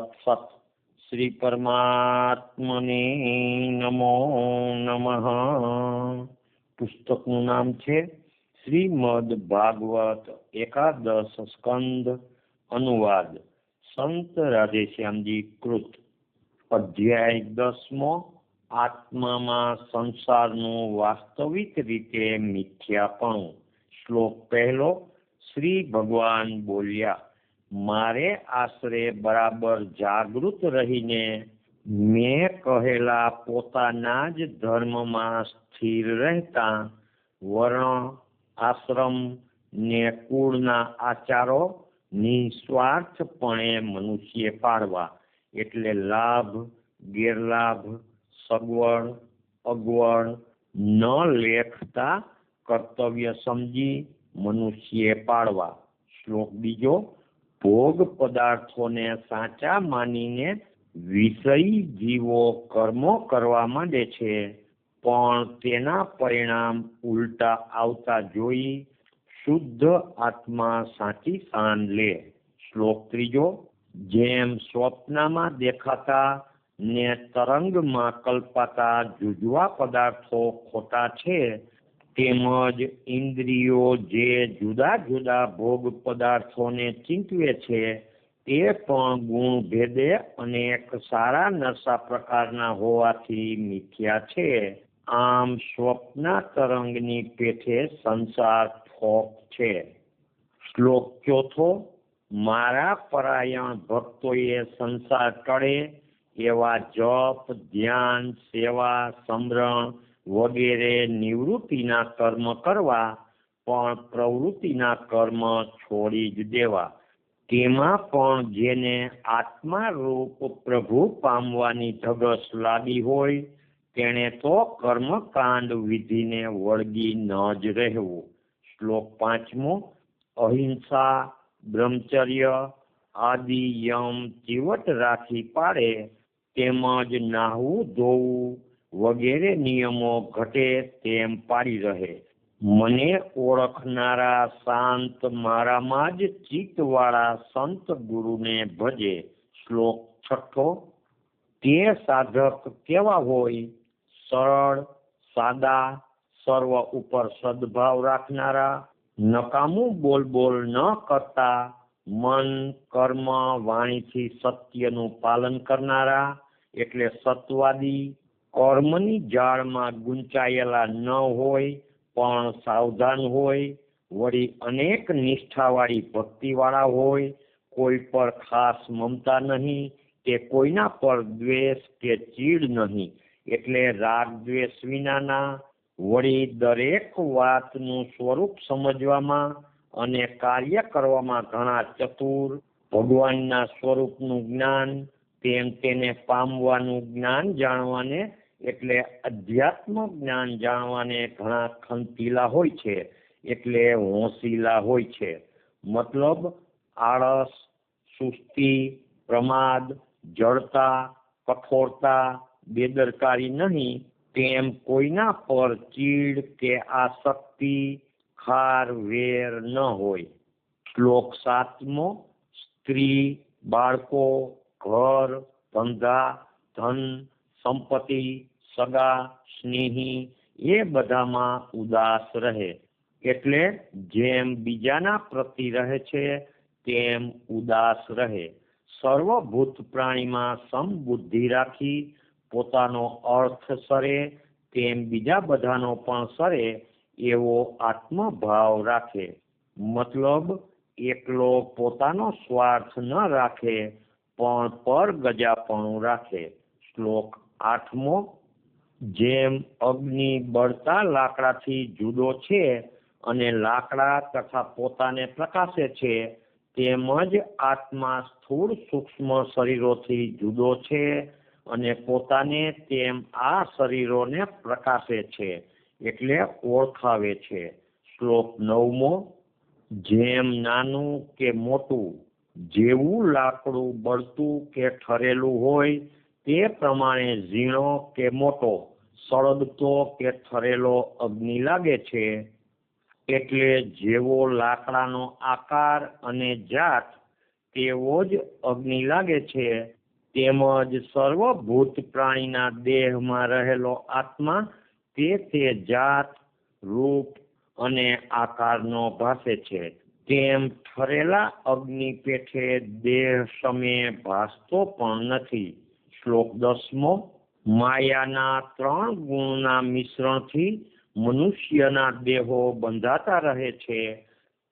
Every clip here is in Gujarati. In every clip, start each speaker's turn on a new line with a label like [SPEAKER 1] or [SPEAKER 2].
[SPEAKER 1] તત્સત શ્રી પરમાત્મને નમો નમઃ પુસ્તકનું નામ છે શ્રીમદ ભાગવત એકાદશ સ્કંદ અનુવાદ, સંત રાધેશ્યામજી કૃત, અધ્યાય દસમો, આત્મામાં સંસારનું વાસ્તવિક રીતે મિથ્યાપણું, શ્લોક પહેલો, શ્રી ભગવાન બોલ્યા મારે આશરે બરાબર જાગૃત રહીને મેં કહેલા પોતાના જ ધર્મમાં સ્થિર રહેતા વર્ણ, આશ્રમ ને કુળના આચારો નિસ્વાર્થપણે મનુષ્ય પાડવા એટલે લાભ, ગેરલાભ, સગવડ, અગવડ ન લેખતા કર્તવ્ય સમજી મનુષ્ય પાડવા શ્લોક બીજો ભોગ પદાર્થોને સાચા માનીને વિષય જીવો કર્મો કરવા માંડે છે. પણ તેના પરિણામ ઉલટા આવતા જોઈ શુદ્ધ આત્મા સાચી શાન લે. શ્લોક ત્રીજો, જેમ સ્વપ્નમાં દેખાતા ને તરંગમાં કલ્પાતા જુજવા પદાર્થો ખોટા છે તેમજ ઇન્દ્રિયો જે જુદા જુદા ભોગ પદાર્થોને ચીંતવે છે, તે પણ ગુણ ભેદે અનેક સારા નશા પ્રકારના હોવાથી મિથ્યા છે. આમ સ્વપ્ના તરંગની પેઠે સંસાર ફોક છે. શ્લોક ચોથો, મારા પરાયણ ભક્તોએ સંસાર ટળે એવા જપ, ધ્યાન, સેવા, સમરણ વગેરે નિવૃત્તિના કર્મ કરવા, પણ પ્રવૃત્તિના કર્મ છોડી જ દેવા. તેમાં પણ જેને આત્મા રૂપ પ્રભુ પામવાની ધગસ લાગી હોય, તેણે તો કર્મકાંડ વિધિને વળગી ન જ રહેવું. શ્લોક પાંચમો, અહિંસા, બ્રહ્મચર્ય આદિ યમ ચીવટ રાખી પાડે, તેમજ નાહવું ધોવું વગેરે નિયમો ઘટે તેમ પાડી રહે. મને ઓળખનારા શાંત મારામાં જ ચિત્તવાળા સંત ગુરુને ભજે. શ્લોક છઠ્ઠો, તે સાધક કેવા હોય? સરળ, સાદા, સર્વ ઉપર સદભાવ રાખનારા? નકામું બોલ બોલ ન કરતા? મન, કર્મ, વાણીથી સત્યનું પાલન કરનારા? એટલે સત્વાદી કર્મની જાળમાં ગુંચાયેલા ન હોય, પણ સાવધાન હોય, વળી અનેક નિષ્ઠાવાળી ભક્તિવાળા હોય, કોઈ પર ખાસ મમતા નહીં કે કોઈના પર દ્વેષ કે ચીડ નહીં. એટલે રાગ દ્વેષ વિનાના, વળી દરેક વાતનું સ્વરૂપ સમજવામાં અને કાર્ય કરવામાં ઘણા ચતુર, ભગવાનના સ્વરૂપનું જ્ઞાન, તેમ તેને પામવાનું જ્ઞાન જાણવાને એટલે અધ્યાત્મ જ્ઞાન જાણવાને ઘણા ખંતીલા હોય છે, એટલે હોંશીલા હોય છે. મતલબ આળસ, સુસ્તી, પ્રમાદ, જડતા, કઠોરતા, બેદરકારી નહીં, તેમ કોઈના પર ચીડ કે આસક્તિ, ખાર, વેર ન હોય. શ્લોક સાતમો, સ્ત્રી, બાળકો, ઘર, ધંધા, ધન, સંપત્તિ સગા, સ્નેહી, એ બધામાં ઉદાસ રહે. એટલે જેમ બીજાના પ્રતિ રહે છે, તેમ ઉદાસ રહે. સર્વભૂત પ્રાણીમાં સમબુદ્ધિ રાખી પોતાનો અર્થ સરે, તેમ બીજા બધાનો પણ સરે, એવો આત્મભાવ રાખે. મતલબ, એકલો પોતાનો સ્વાર્થ ન રાખે, પણ પર ગજાપણું રાખે. શ્લોક આઠમો જેમ અગ્નિ બળતા લાકડાથી જુદો છે અને લાકડા તથા પોતાને પ્રકાશે છે, તેમજ આત્મા સ્થૂળ સૂક્ષ્મ શરીરોથી જુદો છે અને પોતાને તેમ આ શરીરોને પ્રકાશે છે એટલે ઓળખાવે છે. શ્લોક નવમો, જેમ નાનું કે મોટું, જેવું લાકડું બળતું કે ઠરેલું હોય તે પ્રમાણે ઝીણો કે મોટો. સળગતો કે ઠરેલો અગ્નિ લાગે છે, એટલે જેવો લાકડાનો આકાર અને જાત તેવો જ અગ્નિ લાગે છે, તેમજ સર્વભૂત પ્રાણીના દેહમાં રહેલો આત્મા તે તે જાત, રૂપ અને આકારનો ભાસે છે. તેમ ઠરેલા અગ્નિ પેઠે દેહ સમે ભાસતો પણ નથી. શ્લોક દસમો. માયાના ત્રણ ગુણના મિશ્રણથી મનુષ્યના દેહો બંધાતા રહે છે.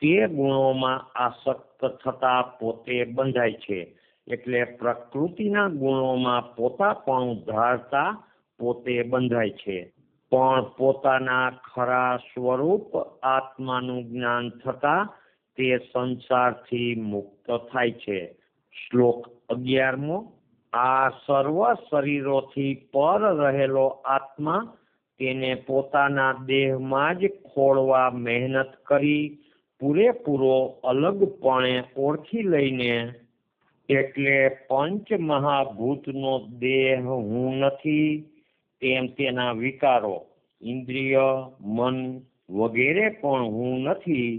[SPEAKER 1] તે ગુણોમાં આસક્ત થતા પોતે બંધાય છે. એટલે પ્રકૃતિના ગુણોમાં પોતા પણ ધારતા પોતે બંધાય છે. પણ પોતાના ખરા સ્વરૂપ આત્માનું જ્ઞાન થતા તે સંસારથી મુક્ત થાય છે. શ્લોક અગિયારમો આ સર્વ શરીરોથી પર રહેલો આત્મા તેને પોતાના દેહમાં જ ખોળવા મહેનત કરી પૂરેપૂરો અલગપણે ઓળખી લઈને એટલે પંચ મહાભૂતનો દેહ હું નથી, તેમ તેના વિકારો, ઇન્દ્રિય, મન વગેરે પણ હું નથી,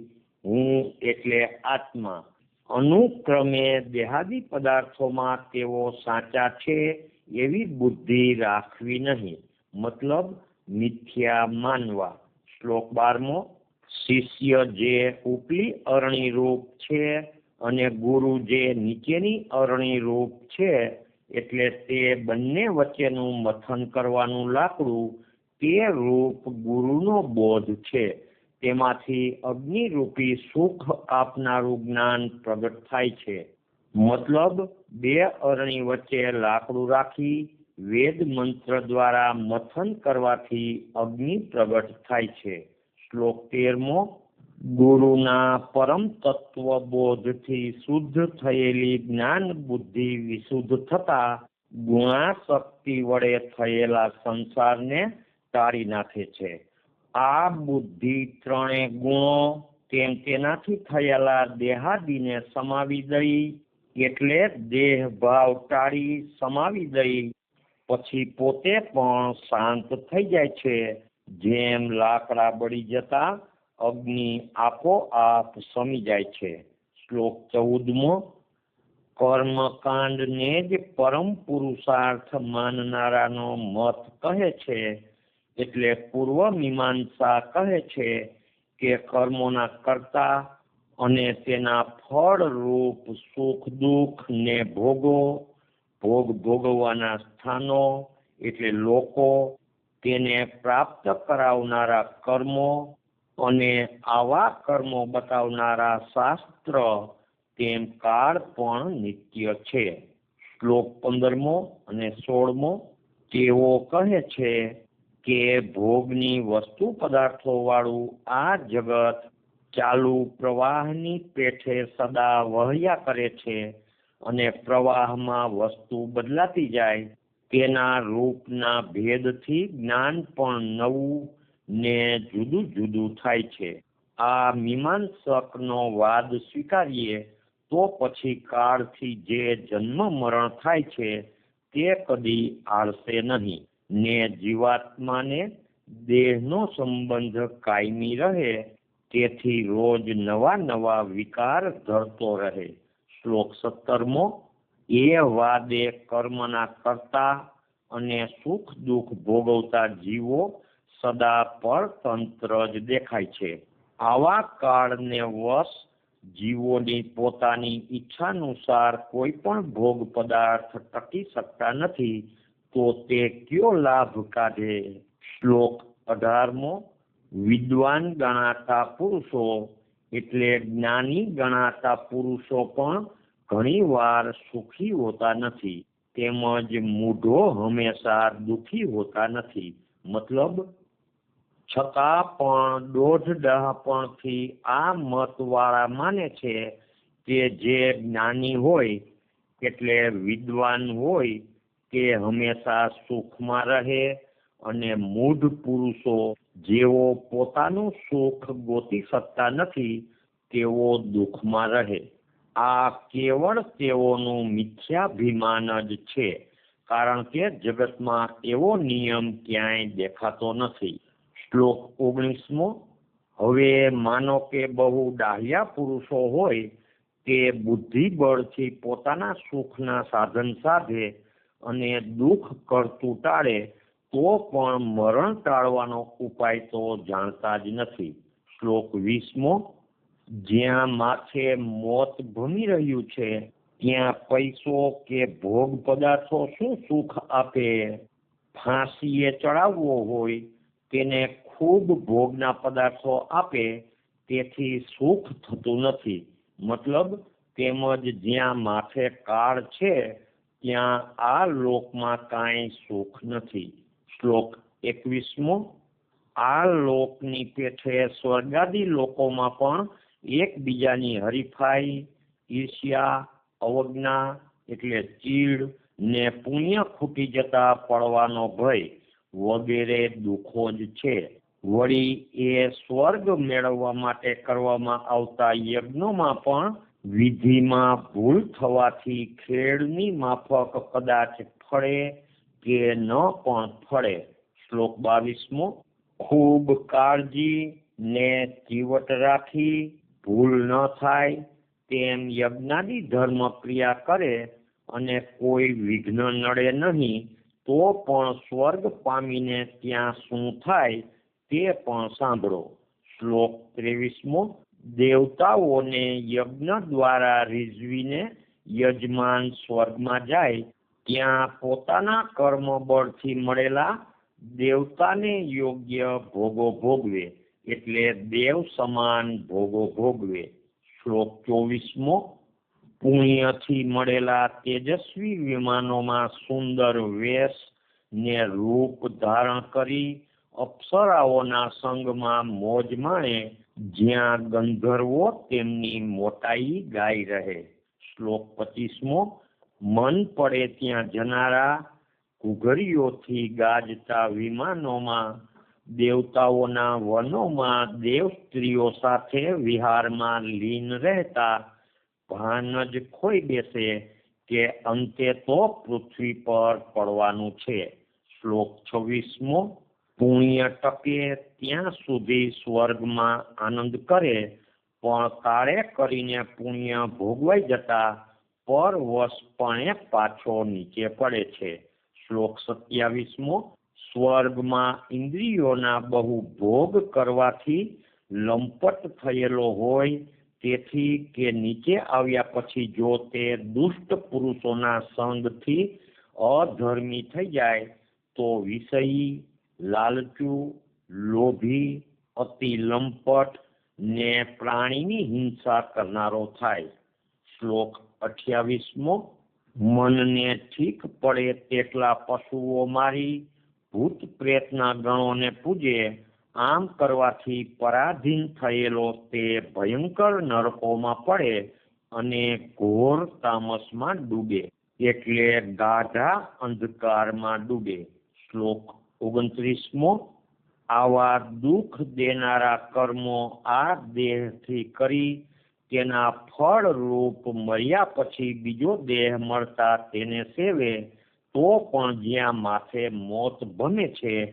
[SPEAKER 1] હું એટલે આત્મા. અનુક્રમે દેહાદી પદાર્થોમાં તેઓ સાચા છે એવી બુદ્ધિ રાખવી નહીં. મતલબ, મિથ્યા માનવા. શ્લોક બારમો, શિષ્ય જે ઉપલી અરણી રૂપ છે અને ગુરુ જે નીચેની અરણી રૂપ છે, એટલે તે બંને વચ્ચેનું મથન કરવાનું લાકડું, તે રૂપ ગુરુનો બોધ છે. તેમાંથી અગ્નિરૂપી સુખ આપનારું જ્ઞાન પ્રગટ થાય છે. મતલબ, બે અરણી વચ્ચે લાકડું રાખી, વેદ મંત્ર દ્વારા મથન કરવાથી અગ્નિ પ્રગટ થાય છે. શ્લોક તેરમો, ગુરુના પરમ તત્વ બોધથી શુદ્ધ થયેલી જ્ઞાન બુદ્ધિ વિશુદ્ધ થતા ગુણાશક્તિ વડે થયેલા સંસારને ટાળી નાખે છે. આ બુદ્ધિ ત્રણે ગુણો તેમ તેનાથી થયેલા દેહાદીને સમાવી દઈ, એટલે દેહ ભાવ ટાળી સમાવી દઈ, પછી પોતે પણ શાંત થઈ જાય છે. જેમ લાકડા બળી જતા, અગ્નિ આપોઆપ સમી જાય છે. શ્લોક ચૌદમો, કર્મકાંડને જ પરમ પુરુષાર્થ માનનારાનો મત કહે છે. એટલે પૂર્વ મીમાંસા કહે છે કે કર્મોના કરતા અને તેના ફળ રૂપ સુખ દુઃખ ને ભોગો, ભોગ ભોગવવાના સ્થાનો એટલે લોકો, તેને પ્રાપ્ત કરાવનારા કર્મો અને આવા કર્મો બતાવનારા શાસ્ત્ર તેમ કાળ પણ નિત્ય છે. શ્લોક પંદરમો અને સોળમો, તેઓ કહે છે કે ભોગની વસ્તુ પદાર્થો વાળું આ જગત ચાલુ પ્રવાહની પેઠે સદા વહ્યા કરે છે અને પ્રવાહમાં વસ્તુ બદલાતી જાય, તેના રૂપના ભેદથી જ્ઞાન પણ નવું ને જુદું જુદું થાય છે. આ મીમાંસકનો વાદ સ્વીકારીએ તો પછી કાળથી જે જન્મ મરણ થાય છે, તે કદી આળશે નહીં. ને જીવાત્માને દેહનો સંબંધ કાયમી રહે, તેથી રોજ નવા નવા વિકાર ધરતો રહે. શ્લોક સત્તરમો, એ વાદે કર્મના કરતા અને સુખ દુઃખ ભોગવતા જીવો સદા પરતંત્ર જ દેખાય છે. આવા કાળને વશ જીવોની પોતાની ઈચ્છાનુસાર કોઈ પણ ભોગ પદાર્થ ટકી શકતા નથી. તો તે કયો લાભ કાઢે? શ્લોક અઢારમો, વિદ્વાન ગણાતા પુરુષો એટલે જ્ઞાની ગણાતા પુરુષો પણ ઘણી વાર સુખી હોતા નથી. તેમજ મૂઢો હંમેશા દુખી હોતા નથી. મતલબ, છતાં પણ દોઢ ડહાપણથી આ મતવાળા માને છે કે જે જ્ઞાની હોય, એટલે વિદ્વાન હોય તે હંમેશા સુખમાં રહે અને મૂઢ પુરુષો જેઓ પોતાનું સુખ ગોતી શકતા નથી, તેઓ દુઃખમાં રહે. આ કેવળ તેઓનું મિથ્યાભિમાન જ છે, કારણ કે જગતમાં એવો નિયમ ક્યાંય દેખાતો નથી. શ્લોક ઓગણીસમો, હવે માનો કે બહુ ડાહ્યા પુરુષો હોય, તે બુદ્ધિબળથી પોતાના સુખના સાધન સાધે અને દુઃખ કરતું ટાળે તો પણ મરણ ટાળવાનો ઉપાય તો જાણતા જ નથી. શ્લોક વીસમો, જ્યાં માથે મોત ભમી રહ્યું છે, ત્યાં પૈસો કે ભોગ પદાર્થો શું સુખ આપે? ફાંસીએ ચડાવવો હોય, તેને ખૂબ ભોગના પદાર્થો આપે, તેથી સુખ થતું નથી. મતલબ, તેમજ જ્યાં માથે કાળ છે ત્યાં આ લોકમાં કાંઈ સુખ નથી. શ્લોક એકવીસમો, આ લોકની પેઠે સ્વર્ગાદી લોકોમાં પણ એકબીજાની હરીફાઈ, ઈર્ષ્યા, અવજ્ઞા એટલે ચીડ ને પુણ્ય ખૂટી જતા પડવાનો ભય વગેરે દુઃખો જ છે. વળી એ સ્વર્ગ મેળવવા માટે કરવામાં આવતા યજ્ઞોમાં પણ વિધિમાં ભૂલ થવાથી ખેડની માફક કદાચ ફળે કે ન પણ ફળે. શ્લોક બાવીસમો, ખૂબ કાળજી ને ચીવટ રાખી, ભૂલ ન થાય તેમ યજ્ઞાદી ધર્મ ક્રિયા કરે અને કોઈ વિઘ્ન નડે નહીં, તો પણ સ્વર્ગ પામીને ત્યાં શું થાય તે પણ સાંભળો. શ્લોક ત્રેવીસમો દેવતાઓને યજ્ઞ દ્વારા રીઝવીને યજમાન સ્વર્ગમાં જાય, ત્યાં પોતાના કર્મ બળથી મળેલા દેવતાને યોગ્ય ભોગો ભોગવે, એટલે દેવ સમાન ભોગો ભોગવે. શ્લોક ચોવીસમો, પુણ્યથી મળેલા તેજસ્વી વિમાનોમાં સુંદર વેશ ને રૂપ ધારણ કરી અપ્સરાઓના સંગમાં મોજ માણે જ્યાં ગંધર્વો તેમની મોટાઈ ગાઈ રહે. શ્લોક પચીસમો, મન પડે ત્યાં જનારા ઘુઘરીઓથી ગાજતા વિમાનોમાં, દેવતાઓના વનોમાં દેવ સ્ત્રીઓ સાથે વિહારમાં લીન રહેતા ભાન જ ખોઈ બેસે કે અંતે તો પૃથ્વી પર પડવાનું છે. શ્લોક છવ્વીસમો પુણ્ય ટકે ત્યાં સુધી સ્વર્ગમાં આનંદ કરે, પણ કાળે કરીને પુણ્ય ભોગવાઈ જતા પરવશપણે પાછો નીચે પડે છે. શ્લોક સત્યાવીસમો, સ્વર્ગમાં ઇન્દ્રિયોના બહુ ભોગ કરવાથી લંપટ થયેલો હોય, તેથી કે નીચે આવ્યા પછી જો તે દુષ્ટ પુરુષોના સંગથી અધર્મી થઈ જાય, તો વિષયી લાલચુ, લોભી, અતિ લંપટ ને પ્રાણીની હિંસા કરનારો થાય. શ્લોક અઠ્યાવીસમો, મનને ઠીક પડે તેટલા પશુઓ મારી ભૂત પ્રેતના ગણોને પૂજે, આમ કરવાથી પરાધીન થયેલો તે ભયંકર નરકોમાં પડે અને ઘોર તામસમાં ડૂબે, એટલે ગાઢા અંધકારમાં ડૂબે. શ્લોક ઓગણત્રીસમો, આવા દુઃખ દેનારા કર્મો આ દેહથી કરી તેના ફળ રૂપ મર્યા પછી બીજો દેહ મળતા તેને સેવે, તો પણ જ્યાં માથે મોત ભમે છે,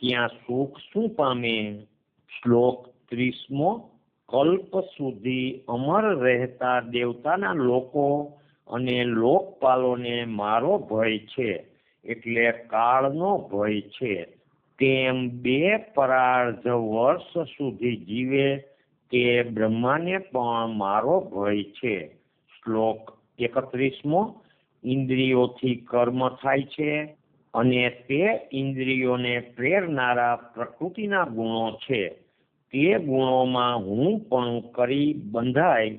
[SPEAKER 1] ત્યાં સુખ શું પામે? શ્લોક ત્રીસમો, કલ્પ સુધી અમર રહેતા દેવતાના લોકો અને લોકપાલોને મારો ભય છે. એટલે કાળનો ભય છે. તેમ બે પરાર્ધ વર્ષ સુધી જીવે તે બ્રહ્માને પણ મારો ભય છે. શ્લોક એકત્રીસમો, ઇન્દ્રિયોથી કર્મ થાય છે અને તે ઇન્દ્રિયોને પ્રેરનારા પ્રકૃતિના ગુણો છે. તે ગુણોમાં હું પણ કરી બંધાય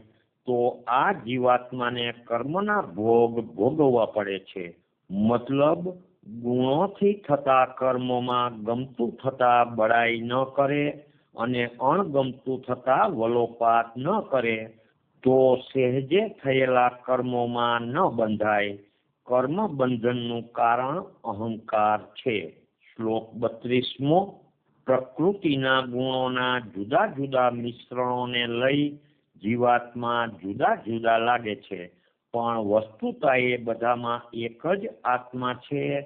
[SPEAKER 1] તો આ જીવાત્માને કર્મના ભોગ ભોગવવા પડે છે. મતલબ ગુણોથી થતા કર્મોમાં ગમતું થતા બળાઈ ન કરે અને અણગમતું થતા વલોપાત ન કરે, તો સહેજે થયેલા કર્મોમાં ન બંધાય. કર્મ બંધનનું કારણ અહંકાર છે. શ્લોક બત્રીસમો, પ્રકૃતિના ગુણોના જુદા જુદા મિશ્રણોને લઈ જીવાત્મા જુદા જુદા લાગે છે. પણ વસ્તુતા એ બધામાં એક જ આત્મા છે.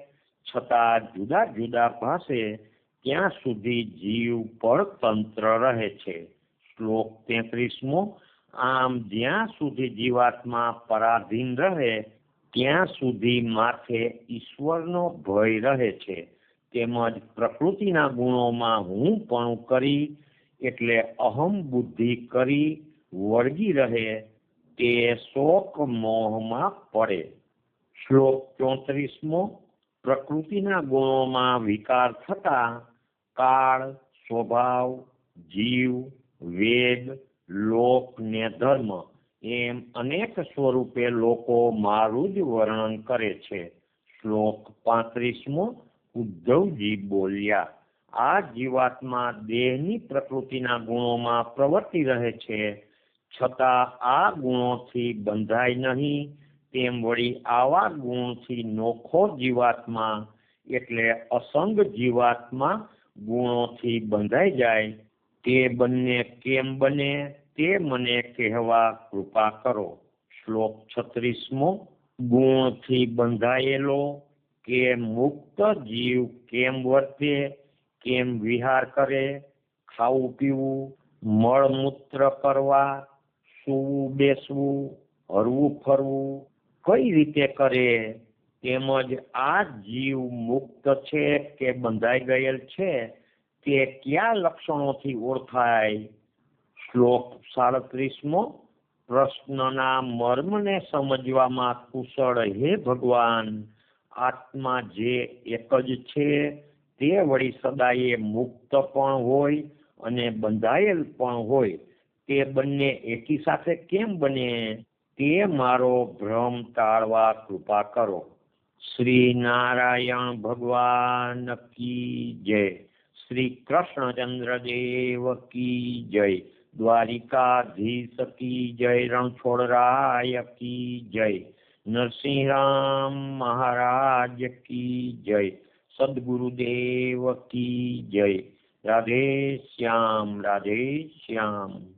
[SPEAKER 1] છતાં જુદા જુદા ભાષે ત્યાં સુધી જીવ પર તંત્ર રહે છે. શ્લોક તેત્રીસમો, આમ જ્યાં સુધી જીવાત્મા પરાધીન રહે, ત્યાં સુધી માથે ઈશ્વરનો ભય રહે છે. તેમજ પ્રકૃતિના ગુણોમાં હું પણ કરી, એટલે અહમ બુદ્ધિ કરી વળગી રહે તે શોક મોહમાં પડે. શ્લોક ચોત્રીસમો, પ્રકૃતિના ગુણોમાં વિકાર થતા કાળ, સ્વભાવ, જીવ, વેદ, લોક ને ધર્મ એમ અનેક સ્વરૂપે લોકો મારું જ વર્ણન કરે છે. શ્લોક પાંત્રીસમો, ઉદ્ધવજી બોલ્યા, આ જીવાત્મા દેહની પ્રકૃતિના ગુણોમાં પ્રવર્તી રહે છે. છતાં આ ગુણોથી બંધાય નહીં. તેમ વળી આવા ગુણથી નોખો જીવાત્મા એટલે અસંગ જીવાત્મા ગુણોથી બંધાઈ જાય. તે બંને કેમ બને તે મને કહેવા કૃપા કરો. શ્લોક છત્રીસમો, ગુણથી બંધાયેલો કે મુક્ત જીવ કેમ વર્તે, કેમ વિહાર કરે, ખાવું પીવું, મળમૂત્ર કરવા સૂવું, બેસવું, હરવું, ફરવું, કઈ રીતે કરે તેમજ આ જીવ મુક્ત છે કે બંધાઈ ગયેલ છે તે કયા લક્ષણોથી ઓળખાય? શ્લોક સાડત્રીસમો, પ્રશ્નના મર્મને સમજવામાં કુશળ હે ભગવાન, આત્મા જે એક જ છે તે વળી સદાયે મુક્ત પણ હોય અને બંધાયેલ પણ હોય. તે બંને એકી સાથે કેમ બને તે મારો ભ્રમ ટાળવા કૃપા કરો. શ્રી નારાયણ ભગવાન કી જય. શ્રી કૃષ્ણચંદ્ર દેવ કી જય. દ્વારિકાધીશ કી જય. રણછોડરાય કી જય. નરસિંહરામ મહારાજ કી જય. સદગુરુદેવ કી જય. રાધે શ્યામ રાધે શ્યામ.